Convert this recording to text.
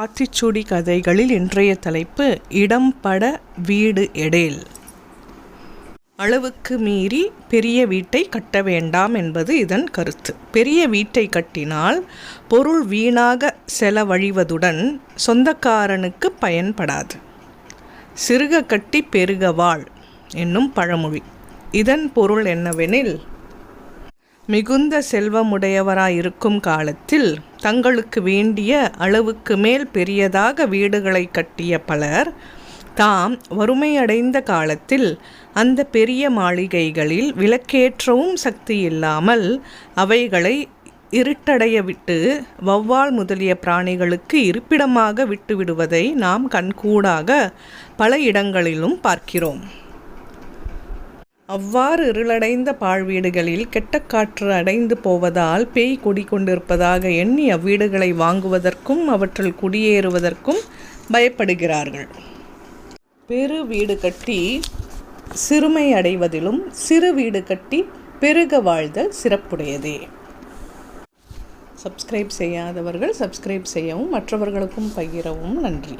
ஆத்திச்சூடி கதைகளில் இன்றைய தலைப்பு இடம்பட வீடு எடேல். அளவுக்கு மீறி பெரிய வீட்டை கட்ட வேண்டாம் என்பது இதன் கருத்து. பெரிய வீட்டை கட்டினால் பொருள் வீணாக செலவழிவதுடன் சொந்தக்காரனுக்கு பயன்படாது. சிறுக கட்டி பெருக வாழ் என்னும் பழமொழி. இதன் பொருள் என்னவெனில் மிகுந்த செல்வமுடையவராயிருக்கும் காலத்தில் தங்களுக்கு வேண்டிய அளவுக்கு மேல் பெரியதாக வீடுகளை கட்டிய பலர் தாம் வறுமையடைந்த காலத்தில் அந்த பெரிய மாளிகைகளில் விளக்கேற்றவும் சக்தி இல்லாமல் அவைகளை இருட்டடைய விட்டு வௌவால் முதலிய பிராணிகளுக்கு இருப்பிடமாக விட்டுவிடுவதை நாம் கண்கூடாக பல இடங்களிலும் பார்க்கிறோம். அவ்வாறு இருளடைந்த பாழ்வீடுகளில் கெட்ட காற்று அடைந்து போவதால் பேய் குடிக்கொண்டிருப்பதாக எண்ணி அவ்வீடுகளை வாங்குவதற்கும் அவற்றில் குடியேறுவதற்கும் பயப்படுகிறார்கள். பெரு வீடு கட்டி சிறுமை அடைவதிலும் சிறு வீடு கட்டி பெருக வாழ்தல் சிறப்புடையதே. சப்ஸ்கிரைப் செய்யாதவர்கள் சப்ஸ்கிரைப் செய்யவும் மற்றவர்களுக்கும் பகிரவும் நன்றி.